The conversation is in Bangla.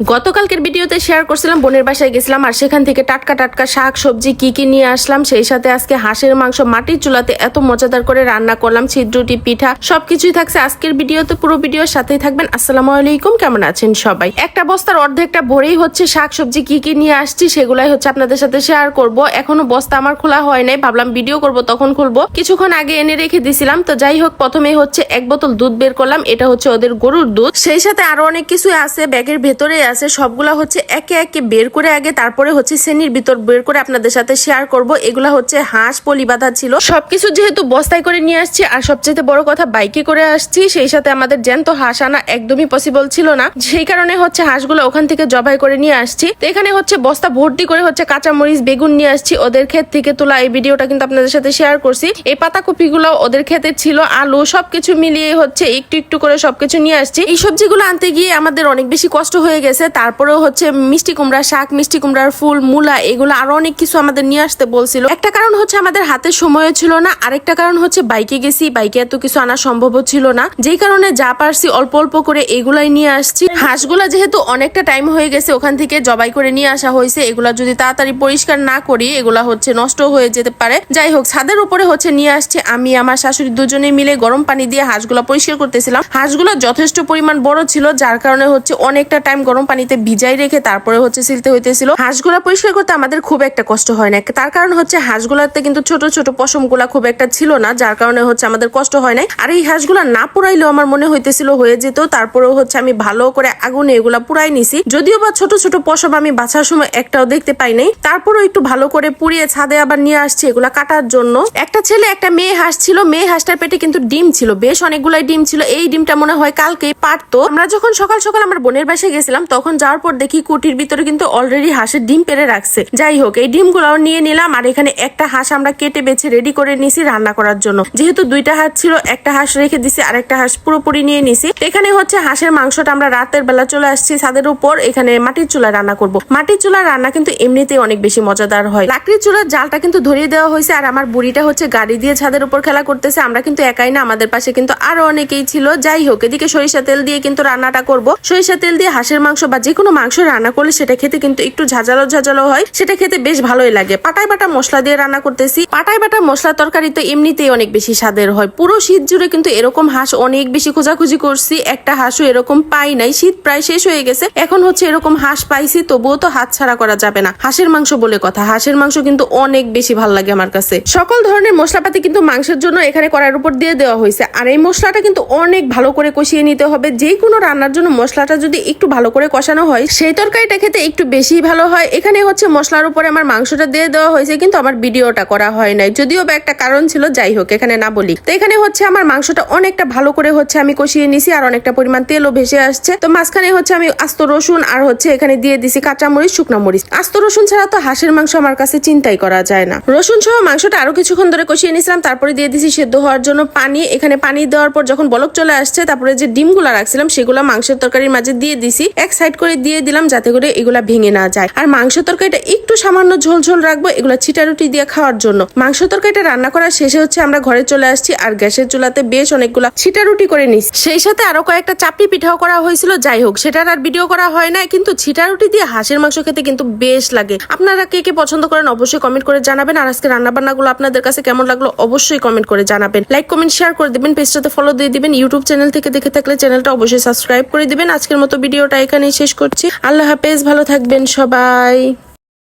গতকালকের ভিডিওতে শেয়ার করছিলাম, বোনের বাসায় গেছিলাম আর সেখান থেকে টাটকা টাটকা শাক, সবজি কি কি নিয়ে আসলাম, সেই সাথে আজকে হাঁসের মাংস, মাটির চুলাতে এত মজাদার করে রান্না করলাম ছিদ্রুটি পিঠা, সবকিছুই থাকছে আজকের ভিডিওতে, পুরো ভিডিওর সাথেই থাকবেন। আসসালামু আলাইকুম, কেমন আছেন সবাই? একটা বস্তার অর্ধেকটা ভরেই হচ্ছে শাক, সবজি কি কি নিয়ে আসছি, সেগুলাই হচ্ছে আপনাদের সাথে শেয়ার করব। এখনও বস্তা আমার খোলা হয় নাই, ভাবলাম ভিডিও করব, তখন খুলবো। কিছুক্ষণ আগে এনে রেখে দিছিলাম, তো যাই হোক প্রথমে হচ্ছে এক বোতল দুধ বের করলাম, এটা হচ্ছে ওদের গরুর দুধ। সেই সাথে আরও অনেক কিছু আছে, ব্যাগের ভেতরে আছে, সবগুলা হচ্ছে একে একে বের করে আগে, তারপরে হচ্ছে শ্রেণির ভিতর বের করে আপনাদের সাথে শেয়ার করব। এগুলা হচ্ছে হাঁস, পলি বাঁধা ছিল। সবকিছু যেহেতু বস্তায় করে নিয়ে আসছি, আর সবচেয়ে বড় কথা বাইকে করে আসছি, সেই সাথে আমাদের জ্যান্ত হাঁস আনা একদমই পসিবল ছিল না। সেই কারণে হচ্ছে হাঁসগুলো ওখান থেকে জবাই করে নিয়ে আসছি। তো এখানে হচ্ছে বস্তা ভর্তি করে হচ্ছে কাঁচামরিচ, বেগুন নিয়ে আসছি। ওদের ক্ষেত থেকে তোলা এই ভিডিওটা কিন্তু আপনাদের সাথে শেয়ার করছি। এই পাতাকপি গুলো ওদের ক্ষেতে ছিল, আলু সবকিছু মিলিয়ে হচ্ছে একটু একটু করে সবকিছু নিয়ে আসছি। এই সবজিগুলো আনতে গিয়ে আমাদের অনেক বেশি কষ্ট হয়ে গেছে। তারপরেও হচ্ছে মিষ্টি কুমড়া, শাক, মিষ্টি কুমড়ার ফুল, মূলা, এগুলো আরও অনেক কিছু আমাদের নিয়ে আসতে বলছিল। একটা কারণ হচ্ছে আমাদের হাতে সময় ছিল না, আরেকটা কারণ হচ্ছে বাইকে গেছি, বাইকে এত কিছু আনা সম্ভব ছিল না। যেই কারণে যা পারছি অল্প অল্প করে এগুলাই নিয়ে আসছি। হাঁসগুলা যেহেতু অনেকটা টাইম হয়ে গেছে, ওখান থেকে জবাই করে নিয়ে আসা হয়েছে। এগুলা যদি তাড়াতাড়ি পরিষ্কার না করি, এগুলা হচ্ছে নষ্ট হয়ে যেতে পারে। যাই হোক, ছাদের উপরে হচ্ছে নিয়ে আসছি আমি, আমার শাশুড়ি দুজনে মিলে গরম পানি দিয়ে হাঁসগুলা পরিষ্কার করতেছিলাম। হাঁসগুলো যথেষ্ট পরিমাণ বড় ছিল, যার কারণে হচ্ছে অনেকটা টাইম গরম পানিতে ভিজাই রেখে তারপরে হচ্ছে সিলতে হইতেছিল। হাঁসগুলা পরিষ্কার করতে আমাদের খুব একটা কষ্ট হয় না তার কারণ হচ্ছে হাঁসগুলাতে কিন্তু ছোট ছোট পশমগুলা খুব একটা ছিল না, যার কারণে হচ্ছে আমাদের কষ্ট হয় নাই। আর এই হাঁসগুলা না পুরাইলেও আমার মনে হইতেছিল হয়ে যেত, তারপরেও হচ্ছে আমি ভালো করে আগুনে এগুলা পুরাই নিছি। যদিও বা ছোট ছোট পশম আমি বাছার সময় একটাও দেখতে পাই নাই। তারপরেও একটু ভালো করে পুড়িয়ে ছাদে আবার নিয়ে আসছি এগুলা কাটার জন্য। একটা ছেলে, একটা মেয়ে হাঁস ছিল। মেয়ে হাঁসটার পেটে কিন্তু ডিম ছিল, বেশ অনেকগুলাই ডিম ছিল। এই ডিমটা মনে হয় কালকেই পারতো আমরা যখন সকাল সকাল আমার বোনের বাসায় গেছিলাম তখন যাওয়ার পর দেখি কুটির ভিতরে কিন্তু অলরেডি হাঁসের ডিম পেরে রাখছে। যাই হোক, এই ডিমগুলোও নিয়ে নিলাম আর এখানে একটা হাঁস আমরা কেটে বেছে রেডি করে নিছি রান্না করার জন্য। যেহেতু দুইটা হাঁস ছিল, একটা হাঁস রেখে দিছি আর একটা হাঁস পুরোপুরি নিয়ে নিছি। এখানে হচ্ছে হাঁসের মাংসটা আমরা রাতের বেলা চলে আসছি ছাদের উপর, এখানে মাটির চুলা রান্না করব। মাটির চুলার রান্না কিন্তু এমনিতেই অনেক বেশি মজাদার হয়। লাকড়ির চুলার জালটা কিন্তু ধরিয়ে দেওয়া হয়েছে আর আমার বুড়িটা হচ্ছে গাড়ি দিয়ে ছাদের উপর খেলা করতেছে। আমরা কিন্তু একাই না, আমাদের পাশে কিন্তু আরও অনেকেই ছিল। যাই হোক, এদিকে সরিষা তেল দিয়ে কিন্তু রান্নাটা করব। সরিষা তেল দিয়ে হাঁসের মাংস বা যে কোনো মাংস রান্না করলে সেটা খেতে কিন্তু একটু ঝাঁঝালো ঝাঁঝালো হয়। সেটা খেতে বেশ ভালোই লাগে। পাটাই বাটা মশলা দিয়ে রান্না করতেছি। পাটাই বাটা মশলা তরকারি তো এমনিতেই অনেক বেশি স্বাদের হয়। পুরো শীত জুড়ে কিন্তু এরকম হাঁস অনেক বেশি খোঁজাখুঁজি করছি। একটা হাঁসও এরকম পাই নাই। শীত প্রায় শেষ হয়ে গেছে। এখন হচ্ছে এরকম হাঁস পাইছি, তবুও তো হাত ছাড়া করা যাবে না। হাঁসের মাংস বলে কথা। হাঁসের মাংস কিন্তু অনেক বেশি ভালো লাগে আমার কাছে। সকল ধরনের মশলাপাতি কিন্তু মাংসের জন্য এখানে কড়াইয়ের উপর দিয়ে দেওয়া হয়েছে। আর এই মশলাটা কিন্তু অনেক ভালো করে কষিয়ে নিতে হবে। যে কোনো রান্নার জন্য মশলাটা যদি একটু ভালো করে কষানো হয়। সেই তরকারিটা খেতে একটু বেশি ভালো হয়। এখানে হচ্ছে মশলার উপরে আমার মাংসটা দিয়ে দেওয়া হয়েছে, কিন্তু আমার ভিডিওটা করা হয় নাই। যদিও বা একটা কারণ ছিল, যাই হোক, এখানে না বলি। তো এখানে হচ্ছে আমার মাংসটা অনেকটা ভালো করে হচ্ছে আমি কষিয়ে নিছি আর অনেকটা পরিমাণ তেলও ভেসে আসছে। তো মাঝখানে হচ্ছে আমি আস্ত রসুন আর হচ্ছে এখানে দিয়ে দিছি কাঁচা মরিচ শুকনা মরিচ। আস্ত রসুন ছাড়া তো হাঁসের মাংস আমার কাছে চিন্তাই করা যায় না। রসুন সহ মাংসটা আরও কিছুক্ষণ ধরে কষিয়ে নিছিলাম, তারপরে দিয়ে দিছি সেদ্ধ হওয়ার জন্য পানি। এখানে পানি দেওয়ার পর যখন বলক চলে আসছে, তারপরে যে ডিমগুলা রাখছিলাম, সেগুলো মাংসের তরকারির মাঝে দিয়ে দিছি। এক সাইড করে দিয়ে দিলাম যাতে করে এগুলা ভেঙে না যায়। আর মাংস তরকারিটা একটু সামান্য ঝোল ঝোল রাখব এগুলা ছিটা রুটি দিয়ে খাওয়ার জন্য। মাংস তরকারিটা রান্না করার শেষে হচ্ছে আমরা ঘরে চলে আসছি আর গ্যাসের চুলাতে বেশ অনেকগুলা ছিটা রুটি করে নিস সেই সাথে আরও কয়েকটা চাপড়ি পিঠাও করা হয়েছিল, যাই হোক, সেটার আর ভিডিও করা হয় না কিন্তু ছিটা রুটি দিয়ে হাঁসের মাংস খেতে কিন্তু বেশ লাগে। আপনারা কে কে পছন্দ করেন অবশ্যই কমেন্ট করে জানাবেন, আর আজকে রান্না বান্নাগুলো আপনাদের কাছে কেমন লাগল অবশ্যই কমেন্ট করে জানাবেন। লাইক কমেন্ট শেয়ার করে দিবেন, পেজটাতে ফলো দিয়ে দিবেন ইউটিউব চ্যানেল থেকে দেখে থাকলে চ্যানেলটা অবশ্যই সাবস্ক্রাইব করে দিবেন। আজকের মতো ভিডিওটা এখানেই শেষ করছি। আল্লাহ হাফেজ ভালো থাকবেন সবাই।